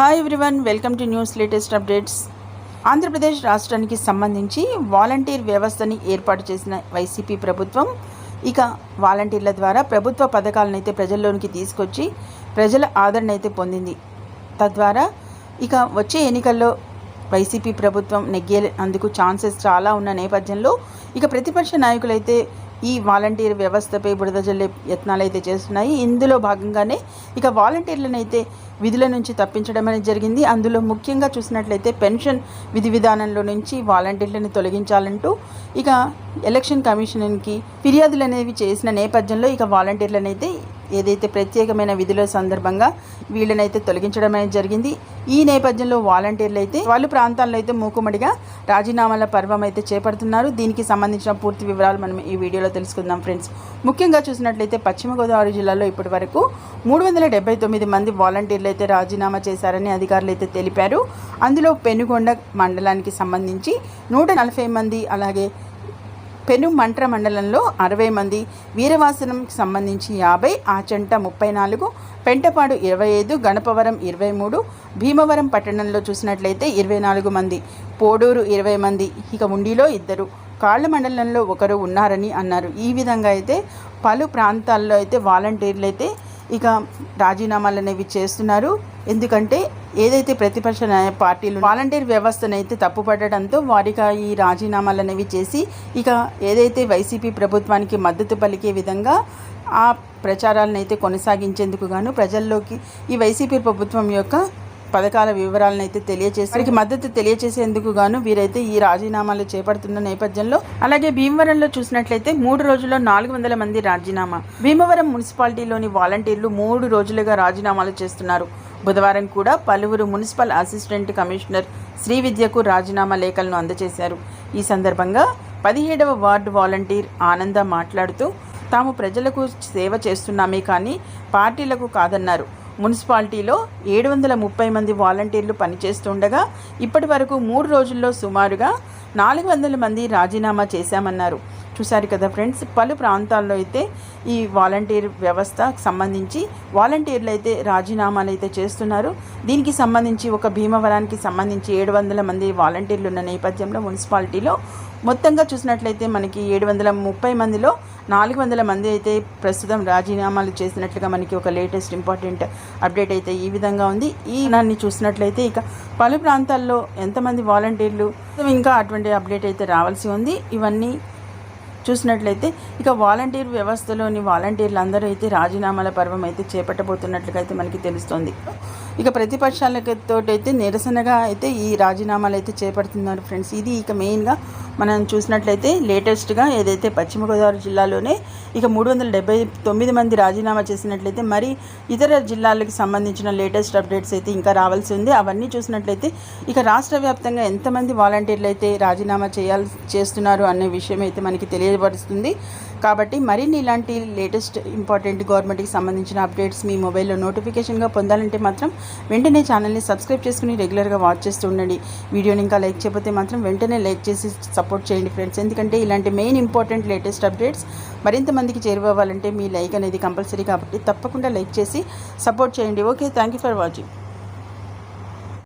Hi everyone welcome to news latest updates Andhra Pradesh రాష్ట్రానికి సంబంధించి volunteer వ్యవస్థని ఏర్పాటు చేసిన వైసీపీ ప్రభుత్వం ఇక వాలంటీర్ల ద్వారా ప్రభుత్వ పథకాలను అయితే ప్రజల్లోనికి తీసుకొచ్చి ప్రజల ఆదరణ అయితే పొందింది. తద్వారా ఇక వచ్చే ఎన్నికల్లో వైసీపీ ప్రభుత్వం నెగ్గే అందుకు ఛాన్సెస్ చాలా ఉన్న నేపథ్యంలో ఇక ప్రతిపక్ష నాయకులైతే ఈ వాలంటీర్ వ్యవస్థపై బురద జల్లే యత్నాలు అయితే చేస్తున్నాయి. ఇందులో భాగంగానే ఇక వాలంటీర్లను అయితే విధుల నుంచి తప్పించడం అనేది జరిగింది. అందులో ముఖ్యంగా చూసినట్లయితే పెన్షన్ విధి విధానంలో నుంచి వాలంటీర్లను తొలగించాలంటూ ఇక ఎలక్షన్ కమిషన్కి ఫిర్యాదులు అనేవి చేసిన నేపథ్యంలో ఇక వాలంటీర్లను అయితే ఏదైతే ప్రత్యేకమైన విధుల సందర్భంగా వీళ్ళనైతే తొలగించడం అనేది జరిగింది. ఈ నేపథ్యంలో వాలంటీర్లు అయితే వాళ్ళు ప్రాంతాల్లో అయితే మూకుమ్మడిగా రాజీనామాల పర్వం అయితే చేపడుతున్నారు. దీనికి సంబంధించిన పూర్తి వివరాలు మనం ఈ వీడియోలో తెలుసుకుందాం ఫ్రెండ్స్. ముఖ్యంగా చూసినట్లయితే పశ్చిమ గోదావరి జిల్లాలో ఇప్పటి వరకు మూడు వందల డెబ్బై తొమ్మిది మంది వాలంటీర్లు అయితే రాజీనామా చేశారని అధికారులు అయితే తెలిపారు. అందులో పెనుగొండ మండలానికి సంబంధించి నూట నలభై మంది అలాగే పెను మంట్ర మండలంలో అరవై మంది వీరవాసనంకి సంబంధించి యాభై ఆచంట ముప్పై నాలుగు పెంటపాడు ఇరవై ఐదు గణపవరం ఇరవై మూడు భీమవరం పట్టణంలో చూసినట్లయితే ఇరవై నాలుగు మంది పోడూరు ఇరవై మంది ఇక ఉండిలో ఇద్దరు. కాళ్ళ మండలంలో ఒకరు ఉన్నారని అన్నారు. ఈ విధంగా అయితే పలు ప్రాంతాల్లో అయితే వాలంటీర్లు అయితే ఇక రాజీనామాలు అనేవి చేస్తున్నారు. ఎందుకంటే ఏదైతే ప్రతిపక్ష పార్టీలు వాలంటీర్ వ్యవస్థను అయితే తప్పుపడడంతో వారికి ఈ రాజీనామాలు అనేవి చేసి ఇక ఏదైతే వైసీపీ ప్రభుత్వానికి మద్దతు పలికే విధంగా ఆ ప్రచారాలను అయితే కొనసాగించేందుకు గాను ప్రజల్లోకి ఈ వైసీపీ ప్రభుత్వం యొక్క పథకాల వివరాలను అయితే తెలియజేసి వారికి మద్దతు తెలియజేసేందుకు గాను వీరైతే ఈ రాజీనామాలు చేపడుతున్న నేపథ్యంలో అలాగే భీమవరంలో చూసినట్లయితే మూడు రోజుల్లో నాలుగు వందల మంది రాజీనామా. భీమవరం మున్సిపాలిటీలోని వాలంటీర్లు మూడు రోజులుగా రాజీనామాలు చేస్తున్నారు. బుధవారం కూడా పలువురు మున్సిపల్ అసిస్టెంట్ కమిషనర్ శ్రీ విద్యకు రాజీనామా లేఖలను అందజేశారు. ఈ సందర్భంగా పదిహేడవ వార్డు వాలంటీర్ ఆనంద మాట్లాడుతూ తాము ప్రజలకు సేవ చేస్తున్నామే కానీ పార్టీలకు కాదన్నారు. మున్సిపాలిటీలో ఏడు వందల ముప్పై మంది వాలంటీర్లు పనిచేస్తుండగా ఇప్పటి వరకు మూడు రోజుల్లో సుమారుగా నాలుగు వందల మంది రాజీనామా చేశామన్నారు. చూశారు కదా ఫ్రెండ్స్ పలు ప్రాంతాల్లో అయితే ఈ వాలంటీర్ వ్యవస్థకు సంబంధించి వాలంటీర్లు అయితే రాజీనామాలు అయితే చేస్తున్నారు. దీనికి సంబంధించి ఒక భీమవరానికి సంబంధించి ఏడు వందల మంది వాలంటీర్లు ఉన్న నేపథ్యంలో మున్సిపాలిటీలో మొత్తంగా చూసినట్లయితే మనకి ఏడు వందల ముప్పై మందిలో నాలుగు వందల మంది అయితే ప్రస్తుతం రాజీనామాలు చేసినట్లుగా మనకి ఒక లేటెస్ట్ ఇంపార్టెంట్ అప్డేట్ అయితే ఈ విధంగా ఉంది. ఈ దాన్ని చూసినట్లయితే ఇక పలు ప్రాంతాల్లో ఎంతమంది వాలంటీర్లు ఇంకా అటువంటి అప్డేట్ అయితే రావాల్సి ఉంది. ఇవన్నీ చూసినట్లయితే ఇక వాలంటీర్ వ్యవస్థలోని వాలంటీర్లు అందరూ అయితే రాజీనామాల పర్వం అయితే చేపట్టబోతున్నట్లుగా అయితే మనకి తెలుస్తుంది. ఇక ప్రతిపక్షాలతో అయితే నిరసనగా అయితే ఈ రాజీనామాలు అయితే చేపడుతున్నారు ఫ్రెండ్స్. ఇది ఇక మెయిన్గా మనం చూసినట్లయితే లేటెస్ట్గా ఏదైతే పశ్చిమ గోదావరి జిల్లాలోనే ఇక మూడు వందల డెబ్బై తొమ్మిది మంది రాజీనామా చేసినట్లయితే మరి ఇతర జిల్లాలకు సంబంధించిన లేటెస్ట్ అప్డేట్స్ అయితే ఇంకా రావాల్సి ఉంది. అవన్నీ చూసినట్లయితే ఇక రాష్ట్ర వ్యాప్తంగా ఎంతమంది వాలంటీర్లు అయితే రాజీనామా చేయాల్సి చేస్తున్నారు అనే విషయం అయితే మనకి తెలియపరుస్తుంది. కాబట్టి మరిన్ని ఇలాంటి లేటెస్ట్ ఇంపార్టెంట్ గవర్నమెంట్కి సంబంధించిన అప్డేట్స్ మీ మొబైల్లో నోటిఫికేషన్గా పొందాలంటే మాత్రం వెంటనే ఛానల్ని సబ్స్క్రైబ్ చేసుకుని రెగ్యులర్గా వాచ్ చేస్తూ ఉండండి. వీడియోని ఇంకా లైక్ చేయకపోతే మాత్రం వెంటనే లైక్ చేసి సపోర్ట్ చేయండి ఫ్రెండ్స్ ఎందుకంటే ఇలాంటి మెయిన్ ఇంపార్టెంట్ లేటెస్ట్ అప్డేట్స్ మరింత మందికి చేరువవ్వాలంటే మీ లైక్ అనేది కంపల్సరీ కాబట్టి తప్పకుండా లైక్ చేసి సపోర్ట్ చేయండి. Okay thank you for watching